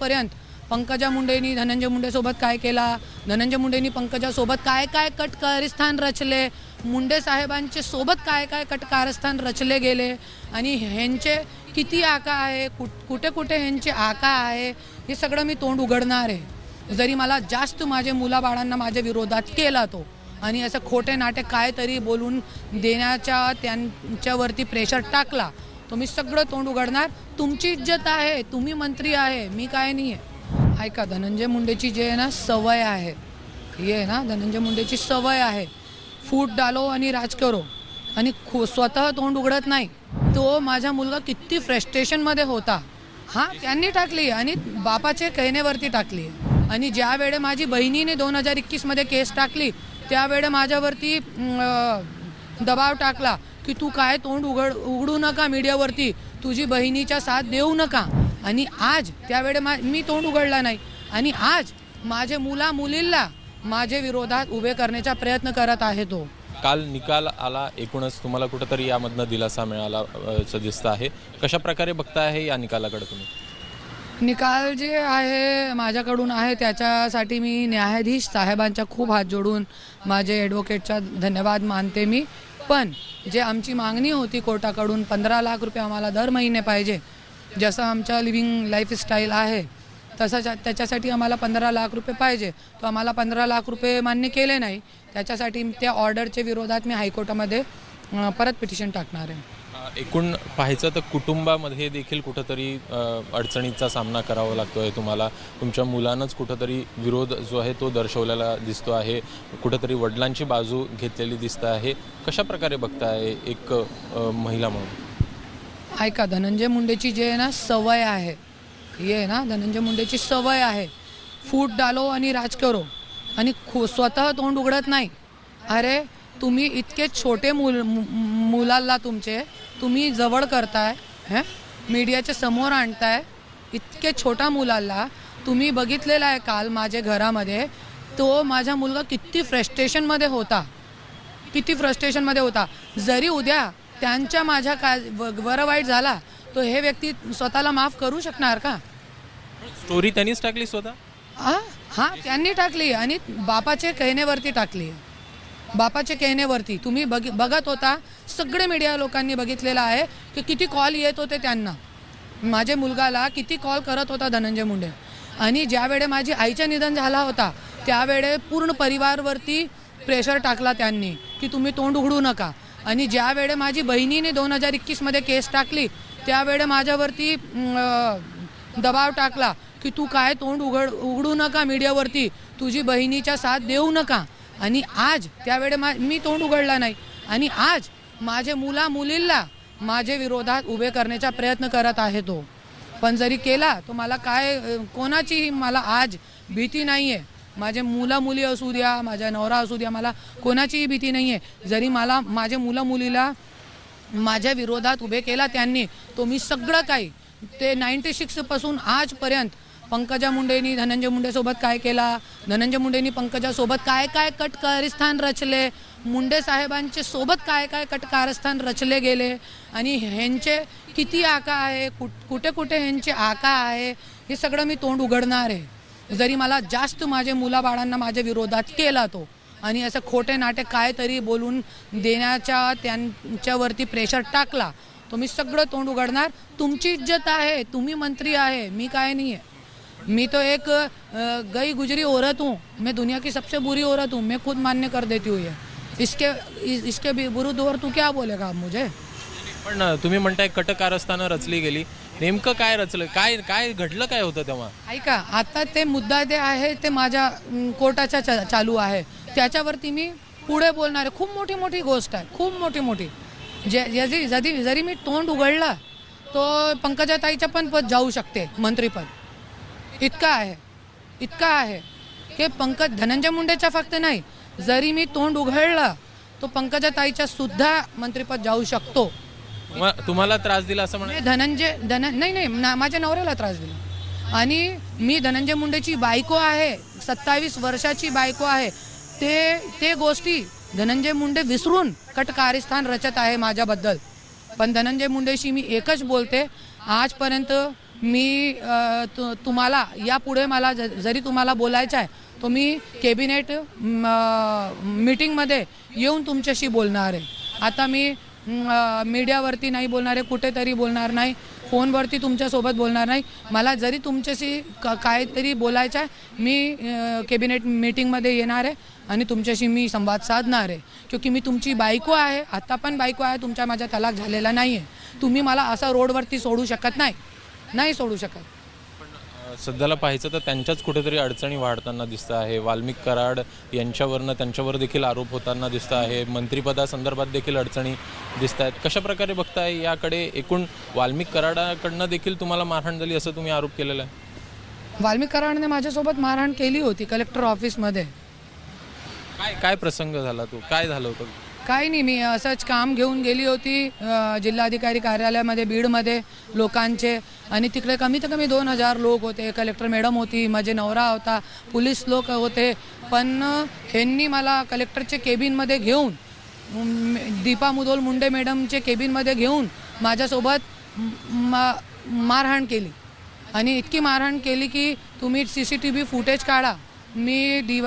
आजपर्यंत पंकजा मुंडेनी धनंजय मुंडेसोबत काय केला? धनंजय मुंडेनी पंकजासोबत काय काय कट कारस्थान रचले? मुंडे साहेबांचे सोबत काय काय कट कारस्थान रचले गेले? आणि ह्यांचे किती आका आहे? कुठ कुठे कुठे ह्यांचे आका आहे? हे सगळं मी तोंड उघडणार आहे. जरी मला जास्त माझे मुलाबाळांना माझ्या विरोधात केला तो आणि असं खोटे नाटे काय तरी बोलून देण्याच्या त्यांच्यावरती प्रेशर टाकला तो मी सगळं तोंड उघडणार. तुमची इज्जत आहे तुम्ही मंत्री आहे मी काय नाही आहे ऐका धनंजय मुंडेची जे आहे ना सवय आहे. ही आहे ना धनंजय मुंडेची सवय आहे. फूट डालो आणि राज करो. आणि खो स्वतः तोंड उघडत नाही. तो माझा मुलगा किती फ्रस्ट्रेशनमध्ये होता. हां त्यांनी टाकली आणि बापाचे कहण्यावरती टाकली. आणि ज्या वेळे माझी बहिणीने दोन हजार एकवीसमध्ये केस टाकली त्यावेळे माझ्यावरती दबाव टाकला. की तू काय तोंड उघड उघडू नका मीडियावरती. तुझी बहिणीच्या साथ देऊ नका. आणि आज त्यावेळे मा मी तोंड उघडला नाही. आणि आज माझे मुला मुलींना माझे विरोधात उभे करण्याचा प्रयत्न करत आहे तो. काल निकाल आला एकूणच. तुम्हाला कुठंतरी यामधनं दिलासा मिळाला दिसतं आहे. कशा प्रकारे बघताय हे या निकालाकडे तुम्ही? निकाल जे आहे माझ्याकडून आहे त्याच्यासाठी मी न्यायाधीश साहेबांच्या खूप हात जोडून माझे ॲडव्होकेटचा धन्यवाद मानते मी. पण जे आमची मागणी होती कोर्टाकडून पंधरा लाख रुपये आम्हाला दर महिने पाहिजे जसं आमच्या लिव्हिंग लाईफस्टाईल आहे तसंच त्याच्यासाठी आम्हाला पंधरा लाख रुपये पाहिजे. तो आम्हाला पंधरा लाख रुपये मान्य केले नाही. त्याच्यासाठी त्या ऑर्डरच्या विरोधात मी हायकोर्टामध्ये परत पिटिशन टाकणार आहे. एकूण पाहायचं तर कुटुंबामध्ये देखील कुठंतरी अडचणीचा सामना करावा लागतो आहे तुम्हाला. तुमच्या मुलानंच कुठंतरी विरोध जो आहे तो दर्शवलेला दिसतो आहे. कुठंतरी वडिलांची बाजू घेतलेली दिसत आहे. कशा प्रकारे बघताय एक महिला म्हणून? ऐका धनंजय मुंडेची जे आहे ना सवय आहे हे आहे ना धनंजय मुंडेची सवय आहे. फूट डालो आणि राज करो. आणि खो स्वतः तोंड उघडत नाही. अरे तुम्ही इतके छोटे मुल मुलाला तुमचे तुम्ही जवळ करताय हे? मीडियाच्या समोर आणताय इतके छोट्या मुलाला तुम्ही बघितलेला आहे काल माझ्या घरामध्ये तो माझा मुलगा किती फ्रस्ट्रेशनमध्ये होता. किती फ्रस्ट्रेशनमध्ये होता. जरी उद्या त्यांच्या माझ्या का बरं वाईट झाला तो हे व्यक्ती स्वतःला माफ करू शकणार का? स्टोरी त्यांनीच टाकली स्वतः? हा हा त्यांनी टाकली आणि बापाचे कहण्यावरती टाकली. बापाचे कहण्यावरती तुम्ही बघ बघत होता सगळे मीडिया लोकांनी बघितलेलं आहे की किती कॉल येत होते त्यांना. माझ्या मुलगाला किती कॉल करत होता धनंजय मुंडे. आणि ज्यावेळे माझी आईचं निधन झाला होता त्यावेळे पूर्ण परिवारवरती प्रेशर टाकला त्यांनी की तुम्ही तोंड उघडू नका. आणि ज्यावेळे माझी बहिणीने दोन हजार एकवीसमध्ये केस टाकली त्यावेळे माझ्यावरती दबाव टाकला की तू काय तोंड उघड उघडू नका मीडियावरती तुझी बहिणीच्या साथ देऊ नका. आणि आज त्यावेळे मा मी तोंड उघडला नाही. आणि आज माझे मुला मुलींना माझे विरोधात उभे करण्याचा प्रयत्न करत आहे तो. पण जरी केला तो मला काय कोणाचीही मला आज भीती नाही आहे माझे मुला मुली असू द्या माझ्या नवरा असू द्या मला कोणाचीही भीती नाही आहे जरी मला माझ्या मुला मुलीला माझ्या विरोधात उभे केला त्यांनी तो मी सगळं काही ते नाईन्टी सिक्सपासून आजपर्यंत पंकजा मुंडेनी धनंजय मुंडेसोबत काय केला? धनंजय मुंडेनी पंकजासोबत काय काय कट कारस्थान रचले? मुंडे साहेबांचे सोबत काय काय कट कारस्थान रचले गेले? आणि ह्यांचे किती आका आहे? कुठ कुठे कुठे ह्यांचे आका आहे? हे सगळं मी तोंड उघडणार आहे. जरी मला जास्त माझे मुलाबाळांना माझ्या विरोधात केला तो आणि असं खोटे नाटे काय तरी बोलून देण्याच्या त्यांच्यावरती प्रेशर टाकला तो मी सगळं तोंड उघडणार. तुमची इज्जत आहे तुम्ही मंत्री आहे मी काय नाही आहे मैं तो एक गई गुजरी औरत हूँ। मैं दुनिया की सबसे बुरी औरत हूँ। मैं खुद मान्य कर देती हूँ ये। इसके इस, इसके विरुद्ध और तू क्या बोलेगा अब मुझे? पण तुम्ही म्हणताय कटकारस्थानं रचली गेली. नेमकं काय रचलं? काय काय घडलं काय होतं तेव्हा? ऐका आता ते मुद्दा जे आहे ते माझ्या अं, कोर्टाच्या चा- चालू आहे. त्याच्यावरती मी पुढे बोलणार आहे. खूप मोठी मोठी गोष्ट आहे. खूप मोठी मोठी. जे जरी जरी जरी मी तोंड उघडला तो पंकजाताईच्या पण पद जाऊ शकते मंत्रीपद इतका आहे. इतका आहे. की पंकज धनंजय मुंडेच्या फक्त नाही जरी मी तोंड उघडलं तो पंकजाताईच्या सुद्धा मंत्रीपद जाऊ शकतो. तुम्हा- तुम्हाला त्रास दिला असं म्हणा मी धनंजय धन नाही नाही ना माझ्या नवऱ्याला त्रास दिला. आणि मी धनंजय मुंडेची बायको आहे सत्तावीस वर्षाची बायको आहे ते ते गोष्टी धनंजय मुंडे विसरून कटकारस्थान रचत आहे माझ्याबद्दल. पण धनंजय मुंडेशी मी एकच बोलते आजपर्यंत मी तु- तुम्हाला यापुढे मला ज- जरी तुम्हाला बोलायचं आहे तो मी कॅबिनेट मीटिंगमध्ये येऊन तुमच्याशी बोलणार आहे. आता मी मीडियावरती नाही बोलणार आहे कुठेतरी बोलणार नाही फोनवरती तुमच्यासोबत बोलणार नाही. मला जरी तुमच्याशी क काहीतरी बोलायचं आहे मी कॅबिनेट मीटिंगमध्ये येणार आहे आणि तुमच्याशी मी संवाद साधणार आहे. क्योंकि मी तुमची बायको आहे आत्ता पण बायको आहे तुमच्या माझ्या तलाक झालेला नाही आहे तुम्ही मला असा रोडवरती सोडू शकत नाही. नाही सोडू शकत. सध्याला पाहायचं तर त्यांच्याच कुठेतरी अडचणी वाढताना दिसत आहे. वाल्मिक कराड यांच्यावरनं त्यांच्यावर देखील आरोप होताना दिसत आहे. मंत्रिपदासंदर्भात देखील अडचणी दिसत आहेत. कशा प्रकारे बघताय याकडे एकूण वाल्मिक कराडाकडनं देखील तुम्हाला मारहाण झाली असं तुम्ही आरोप केलेला आहे? वाल्मिक कराडने माझ्यासोबत मारहाण केली होती कलेक्टर ऑफिसमध्ये. काय काय प्रसंग झाला तो? काय झालं होतं? काही नाही मी असंच काम घेऊन गेली होती अ, जिल्हाधिकारी कार्यालयामध्ये बीडमध्ये लोकांचे. आणि तिकडे कमीत कमी दोन हजार लोक होते. कलेक्टर मॅडम होती माझे नवरा होता पोलीस लोक होते. पण ह्यांनी मला कलेक्टरच्या केबिनमध्ये घेऊन दीपा मुदोल मुंडे मॅडमचे केबिनमध्ये घेऊन माझ्यासोबत मा- मारहाण केली. आणि इतकी मारहाण केली की तुम्ही C C T V footage काढा मी डी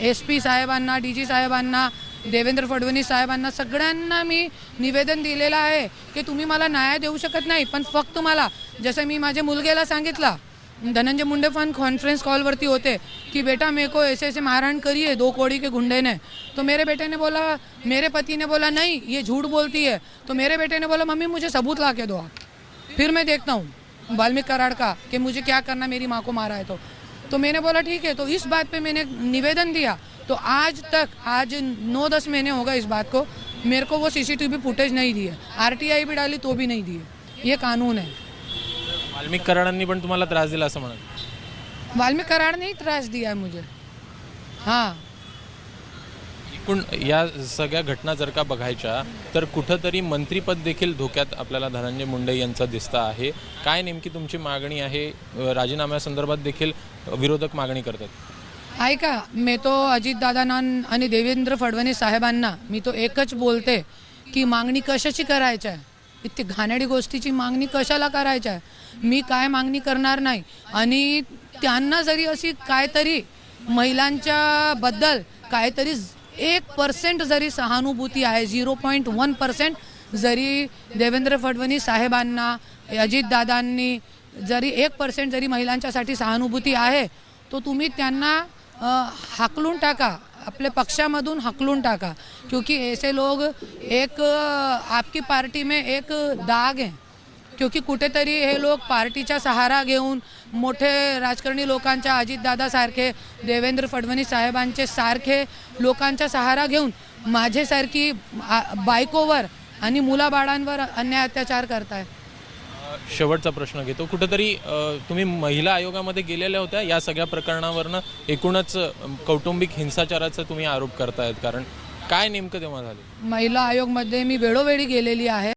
एस पी साहेबांना डी जी साहेबांना देवेंद्र फडणवीस साहेबांना सगळ्यांना मी निवेदन दिलेलं आहे की तुम्ही मला न्याय देऊ शकत नाही पण फक्त मला जसं मी माझ्या मुलगेला सांगितला धनंजय मुंडे फन कॉन्फ्रेंस कॉलवरती होते कि बेटा मेरे को ऐसे ऐसे मारहाण करिए दो कोड़ी के गुंडे ने. तो मेरे बेटे ने बोला मेरे पति ने बोला नहीं ये झूठ बोलती है. तो मेरे बेटे ने बोला मम्मी मुझे सबूत ला के दो आप. फिर मैं देखता हूँ वाल्मीकि कराड़ का कि मुझे क्या करना मेरी माँ को मारा है तो. तो मैंने बोला ठीक है. तो इस बात पे मैंने निवेदन दिया तो आज तक आज नौ दस महीने होगा इस बात को मेरे को वो सीसीटीवी फुटेज नहीं दी है। आरटीआई भी डाली तो भी नहीं दी है। ये कानून है। वाल्मिक कराडांनी पण तुम्हाला त्रास दिला असं म्हणत वाल्मीकि कराड़ ने ही त्रास दिया है मुझे। हाँ। एकूण या सगळ्या घटना जर का बघायच्या तर कुठंतरी मंत्रीपद देखील धोक्यात आपल्याला धनंजय मुंडे यांचं दिसतं आहे. काय नेमकी तुमची मागणी आहे? राजीनाम्यासंदर्भात देखील विरोधक मागणी करतात. ऐका मी तो अजितदादांना आणि देवेंद्र फडणवीस साहेबांना मी तो एकच बोलते की मागणी कशाची करायची आहे इतकी घाणाडी गोष्टीची मागणी कशाला करायची आहे मी काय मागणी करणार नाही? आणि त्यांना जरी अशी काहीतरी महिलांच्या बद्दल काहीतरी एक पर्सेंट जरी सहानुभूती आहे झिरो पॉईंट वन पर्सेंट जरी देवेंद्र फडणवीस साहेबांना अजितदादांनी जरी एक पर्सेंट जरी महिलांच्यासाठी सहानुभूती आहे तो तुम्ही त्यांना हाकलून टाका. अपने पक्षामधून हाकलून टाका. क्योंकि ऐसे लोग एक आपकी पार्टी में एक दाग है. क्योंकि कुठेतरी हे लोक पार्टीचा सहारा घेऊन मोठे राजकारणी लोकांच्या अजितदादासारखे देवेंद्र फडणवीस साहेबांचे सारखे लोकांचा सहारा घेऊन माझ्यासारखी बायकोवर आणि मुलाबाळांवर अन्याय अत्याचार करत अ, शेवटचा प्रश्न घेतो. कुठंतरी तुम्ही महिला आयोगामध्ये गेलेल्या होत्या. या सगळ्या प्रकरणावरनं एकूणच कौटुंबिक हिंसाचाराचा तुम्ही आरोप करतायत. कारण काय नेमकं तेव्हा झालं? महिला आयोगमध्ये मी वेळोवेळी गेलेली आहे.